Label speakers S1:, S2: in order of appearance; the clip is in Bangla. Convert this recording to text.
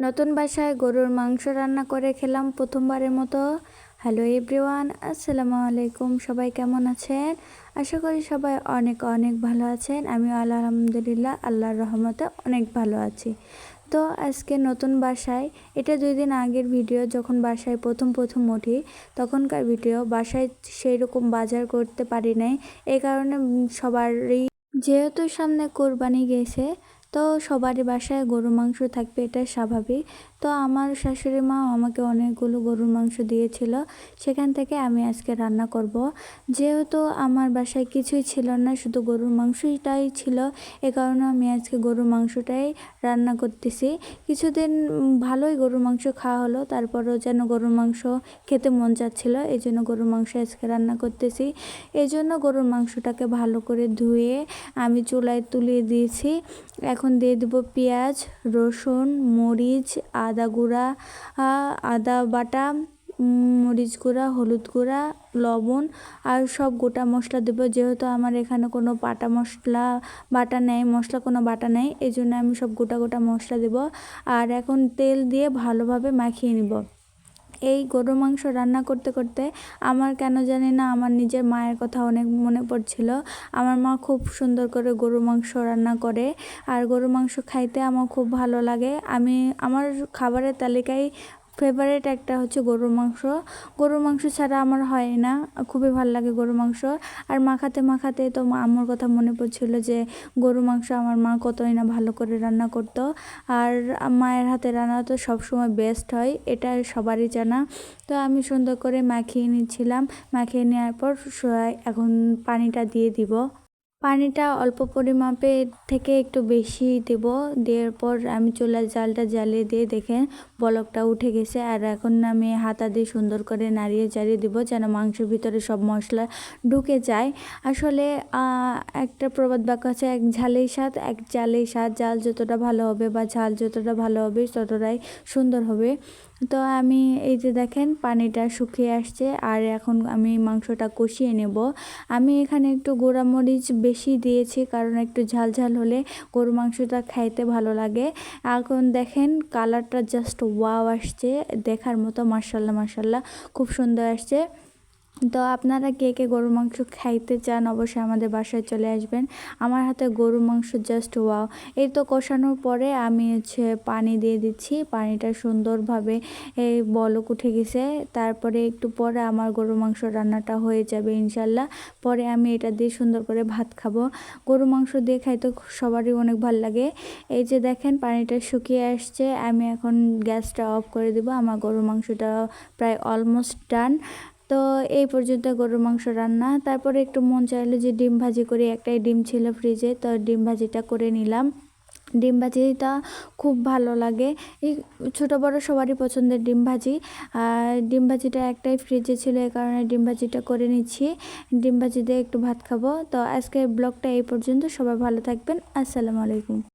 S1: নতুন বাসায় গরুর মাংস রান্না করে খেলাম প্রথমবারের মতো। হ্যালো এভরিওয়ান আসসালামু আলাইকুম, সবাই কেমন আছেন? আশা করি সবাই অনেক অনেক ভালো আছেন। আমি আলহামদুলিল্লাহ, আল্লাহর রহমতে অনেক ভালো আছি। তো আজকে নতুন বাসায়, এটা দুই দিন আগের ভিডিও, যখন বাসায় প্রথম প্রথম উঠি, তখনকার ভিডিও, বাসায় সেই রকম বাজার করতে পারি নাই। এই কারণে সবারই যেহেতু সামনে কোরবানি গেছে তো সবারই বাসায় গরুর মাংস থাকবে এটা স্বাভাবিক। তো আমার শাশুড়ি মা আমাকে অনেকগুলো গরুর মাংস দিয়েছিল, সেখান থেকে আমি আজকে রান্না করব। যেহেতু আমার বাসায় কিছুই ছিল না, শুধু গরুর মাংসটাই ছিল, এ কারণে আমি আজকে গরুর মাংসটাই রান্না করতেছি। কিছুদিন ভালোই গরুর মাংস খাওয়া হলো, তারপরও যেন গরুর মাংস খেতে মন চাচ্ছিল, এই জন্য গরুর মাংস আজকে রান্না করতেছি। এই জন্য গরুর মাংসটাকে ভালো করে ধুয়ে আমি চুলায় তুলিয়ে দিয়েছি। এখন দিয়ে দেবো পেঁয়াজ, রসুন, মরিচ, আদা গুঁড়া আদা বাটা, মরিচ গুঁড়া, হলুদ গুঁড়া, লবণ আর সব গোটা মশলা দেবো। যেহেতু আমার এখানে কোনো বাটা মশলা, বাটা নেই, মশলা কোনো বাটা নেই, এই জন্য আমি সব গোটা গোটা মশলা দেবো। আর এখন তেল দিয়ে ভালোভাবে মাখিয়ে নিব। এই গরুর মাংস রান্না করতে করতে আমার কেন জানি না আমার নিজের মায়ের কথা অনেক মনে পড়ছিল। আমার মা খুব সুন্দর করে গরুর মাংস রান্না করে আর গরুর মাংস খাইতে আমার খুব ভালো লাগে। আমি, আমার খাবারের তালিকায় ফেভারেট একটা হচ্ছে গরুর মাংস। গরুর মাংস ছাড়া আমার হয় না, খুবই ভালো লাগে গরুর মাংস। আর মাখাতে মাখাতে তো আমার কথা মনে পড়ছিল যে গরুর মাংস আমার মা কতই না ভালো করে রান্না করতো। আর মায়ের হাতে রান্না তো সবসময় বেস্ট হয় এটা সবারই জানা। তো আমি সুন্দর করে মাখিয়ে নিচ্ছিলাম। মাখিয়ে নেওয়ার পর এখন পানিটা দিয়ে দিব। পানিটা অল্প পরিমাপে থেকে একটু বেশি দেব। দেওয়ার পর আমি চুলার জালটা জ্বালিয়ে দিয়ে দেখেন বলকটা উঠে গেছে। আর এখন আমি হাতা দিয়ে সুন্দর করে নাড়িয়ে চাড়িয়ে দেবো যেন মাংসের ভিতরে সব মশলা ঢুকে যায়। আসলে একটা প্রবাদ বাক্য আছে, এক ঝালেই স্বাদ, এক জালেই স্বাদ। জাল যতটা ভালো হবে বা ঝাল যতটা ভালো হবে, ততটাই সুন্দর হবে। তো আমি এই যে দেখেন পানিটা শুকিয়ে আসছে, আর এখন আমি মাংসটা কষিয়ে নেব। আমি এখানে একটু গোড়ামরিচ বেশি দিয়েছি, কারণ একটু ঝাল ঝাল হলে গরু মাংসটা খাইতে ভালো লাগে। এখন দেখেন কালারটা জাস্ট ওয়াও আসছে, দেখার মতো মার্শাল্লাহ মার্শাল্লাহ খুব সুন্দর আসছে। তো আপনারা কে কে গরুর মাংস খাইতে চান অবশ্যই আমাদের বাসায় চলে আসবেন। আমার হাতে গরুর মাংস জাস্ট ওয়াও এই তো কষানোর পরে আমি হচ্ছে পানি দিয়ে দিচ্ছি। পানিটা সুন্দরভাবে এই বলক উঠে গেছে। তারপরে একটু পরে আমার গরুর মাংস রান্নাটা হয়ে যাবে ইনশাল্লাহ। পরে আমি এটা দিয়ে সুন্দর করে ভাত খাব। গরু মাংস দিয়ে খাইতে সবারই অনেক ভালো লাগে। এই যে দেখেন পানিটা শুকিয়ে আসছে। আমি এখন গ্যাসটা অফ করে দেবো। আমার গরুর মাংসটা প্রায় অলমোস্ট ডান তো এই পর্যন্ত গরুর মাংস রান্না। তারপরে একটু মন চাইলো যে ডিম ভাজি করি। একটাই ডিম ছিল ফ্রিজে তো ডিম ভাজিটা করে নিলাম। ডিম ভাজিটা খুব ভালো লাগে। এই ছোটো বড় সবারই পছন্দের ডিম ভাজি। আর ডিম ভাজিটা একটাই ফ্রিজে ছিল এই কারণে ডিম ভাজিটা করে নিচ্ছি। ডিম ভাজি দিয়ে একটু ভাত খাব। তো আজকের ব্লগটা এই পর্যন্ত। সবাই ভালো থাকবেন। আসসালামু আলাইকুম।